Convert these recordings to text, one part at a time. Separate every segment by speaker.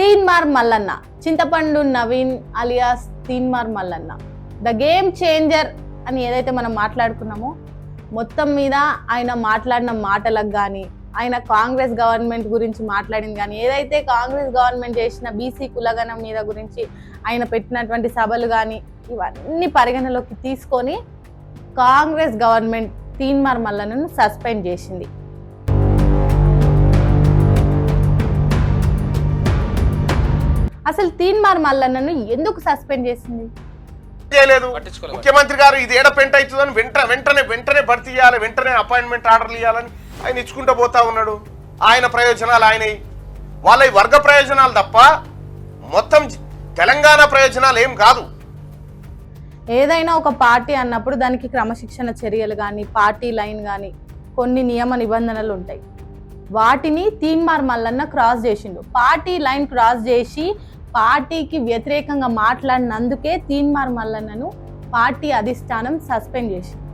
Speaker 1: Teenmar Mallanna. Chintapandu Naveen alias Teenmar Mallanna. The game changer అని ఏదైతే మనం మాట్లాడుకున్నామో మొత్తం మీద ఆయన మాట్లాడిన మాటలకు కానీ ఆయన కాంగ్రెస్ గవర్నమెంట్ గురించి మాట్లాడింది కానీ ఏదైతే కాంగ్రెస్ గవర్నమెంట్ చేసిన బీసీ కులగణం మీద గురించి ఆయన పెట్టినటువంటి సభలు కానీ ఇవన్నీ పరిగణలోకి తీసుకొని కాంగ్రెస్ గవర్నమెంట్ తీన్మార్ మల్లన్నను సస్పెండ్ చేసింది. అసలు తీన్మార్ మల్లన్నను ఎందుకు సస్పెండ్ చేసింది?
Speaker 2: చేయలేదు. ముఖ్యమంత్రి గారు ఇది ఏడ పెంట్ అవుతుందని వెంట వెంటనే వెంటనే భర్తీ చేయాలి వెంటనే అపాయింట్మెంట్ ఆర్డర్లు ఇవ్వాలని ఆయన ఇచ్చుకుంటూ పోతా ఉన్నాడు. ఆయన ప్రయోజనాలు ఆయనవి వాళ్ళ వర్గ ప్రయోజనాలు తప్ప మొత్తం తెలంగాణ ప్రయోజనాలు ఏం కాదు.
Speaker 1: ఏదైనా ఒక పార్టీ అన్నప్పుడు దానికి క్రమశిక్షణ చర్యలు కానీ పార్టీ లైన్ కానీ కొన్ని నియమ నిబంధనలు ఉంటాయి. వాటిని తీన్మార్ మల్లన్న క్రాస్ చేసిండు. పార్టీ లైన్ క్రాస్ చేసి పార్టీకి వ్యతిరేకంగా మాట్లాడినందుకే తీన్మార్ మల్లన్నను పార్టీ అధిష్టానం సస్పెండ్ చేసింది.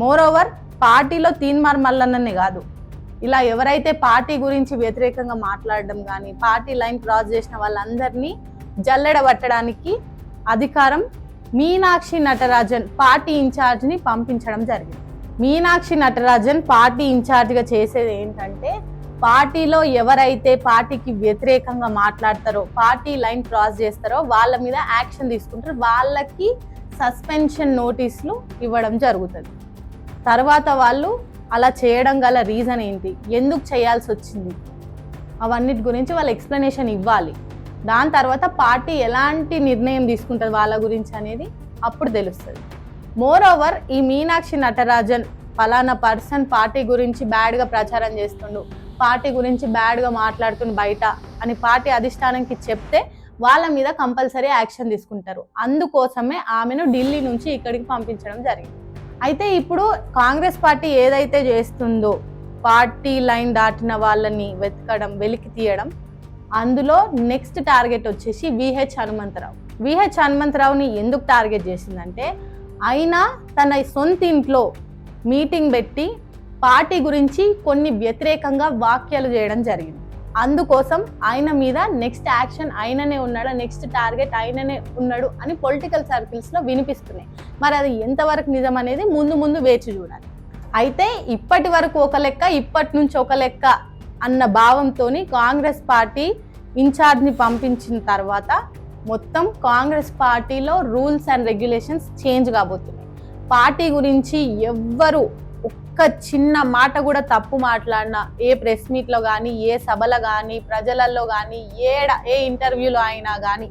Speaker 1: మోరోవర్ పార్టీలో తీన్మార్ మల్లన్ననే కాదు. ఇలా ఎవరైతే పార్టీ గురించి వ్యతిరేకంగా మాట్లాడడం కానీ పార్టీ లైన్ క్రాస్ చేసిన వాళ్ళందరినీ జల్లెడబట్టడానికి అధికారం మీనాక్షి నటరాజన్ పార్టీ ఇన్ఛార్జ్ని పంపించడం జరిగింది. మీనాక్షి నటరాజన్ పార్టీ ఇన్ఛార్జ్గా చేసేది ఏంటంటే పార్టీలో ఎవరైతే పార్టీకి వ్యతిరేకంగా మాట్లాడతారో పార్టీ లైన్ క్రాస్ చేస్తారో వాళ్ళ మీద యాక్షన్ తీసుకుంటారు. వాళ్ళకి సస్పెన్షన్ నోటీసులు ఇవ్వడం జరుగుతుంది. తర్వాత వాళ్ళు అలా చేయడం గల రీజన్ ఏంటి? ఎందుకు చేయాల్సి వచ్చింది? అవన్నిటి గురించి వాళ్ళు ఎక్స్ప్లెనేషన్ ఇవ్వాలి. దాని తర్వాత పార్టీ ఎలాంటి నిర్ణయం తీసుకుంటుంది వాళ్ళ గురించి అనేది అప్పుడు తెలుస్తుంది. మోర్ ఓవర్ ఈ మీనాక్షి నటరాజన్ ఫలానా పర్సన్ పార్టీ గురించి బ్యాడ్గా ప్రచారం చేస్తుండు. పార్టీ గురించి బ్యాడ్గా మాట్లాడుతున్న బయట అని పార్టీ అధిష్టానానికి చెప్తే వాళ్ళ మీద కంపల్సరీ యాక్షన్ తీసుకుంటారు. అందుకోసమే ఆమెను ఢిల్లీ నుంచి ఇక్కడికి పంపించడం జరిగింది. అయితే ఇప్పుడు కాంగ్రెస్ పార్టీ ఏదైతే చేస్తుందో పార్టీ లైన్ దాటిన వాళ్ళని వెతకడం వెలికి తీయడం అందులో నెక్స్ట్ టార్గెట్ వచ్చేసి V H Hanumantharao. V H హనుమంతరావుని ఎందుకు టార్గెట్ చేసిందంటే అయినా తన సొంత ఇంట్లో మీటింగ్ పెట్టి పార్టీ గురించి కొన్ని వ్యతిరేకంగా వ్యాఖ్యలు చేయడం జరిగింది. అందుకోసం ఆయన మీద నెక్స్ట్ యాక్షన్ ఆయననే ఉన్నాడు నెక్స్ట్ టార్గెట్ ఆయననే ఉన్నాడు అని పొలిటికల్ సర్కిల్స్లో వినిపిస్తున్నాయి. మరి అది ఎంతవరకు నిజం అనేది ముందు ముందు వేచి చూడాలి. అయితే ఇప్పటి వరకు ఒక లెక్క ఇప్పటి నుంచి ఒక లెక్క అన్న భావంతో కాంగ్రెస్ పార్టీ ఇన్ఛార్జ్ని పంపించిన తర్వాత మొత్తం కాంగ్రెస్ పార్టీలో రూల్స్ అండ్ రెగ్యులేషన్స్ చేంజ్ కాబోతున్నాయి. పార్టీ గురించి ఎవ్వరు ఒక్క చిన్న మాట కూడా తప్పు మాట్లాడినా ఏ ప్రెస్ మీట్లో కానీ ఏ సభలో కానీ ప్రజలలో కానీ ఏడ ఏ ఇంటర్వ్యూలో అయినా కానీ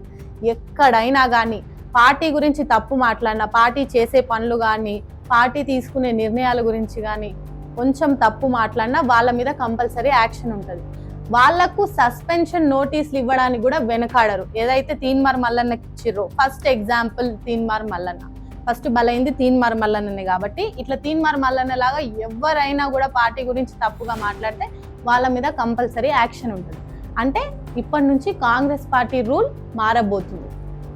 Speaker 1: ఎక్కడైనా కానీ పార్టీ గురించి తప్పు మాట్లాడినా పార్టీ చేసే పనులు కానీ పార్టీ తీసుకునే నిర్ణయాల గురించి కానీ కొంచెం తప్పు మాట్లాడినా వాళ్ళ మీద కంపల్సరీ యాక్షన్ ఉంటుంది. వాళ్ళకు సస్పెన్షన్ నోటీసులు ఇవ్వడానికి కూడా వెనకాడరు. ఏదైతే తీన్మార్ మల్లన్నకి ఇచ్చిర్రో first example Teenmar Mallanna. First బలైంది Teenmar మల్లన్ననే కాబట్టి ఇట్లా తీన్మార్ మల్లన్న లాగా ఎవరైనా కూడా పార్టీ గురించి తప్పుగా మాట్లాడితే వాళ్ళ మీద కంపల్సరీ యాక్షన్ ఉంటుంది. అంటే ఇప్పటి నుంచి కాంగ్రెస్ పార్టీ రూల్ మారబోతుంది.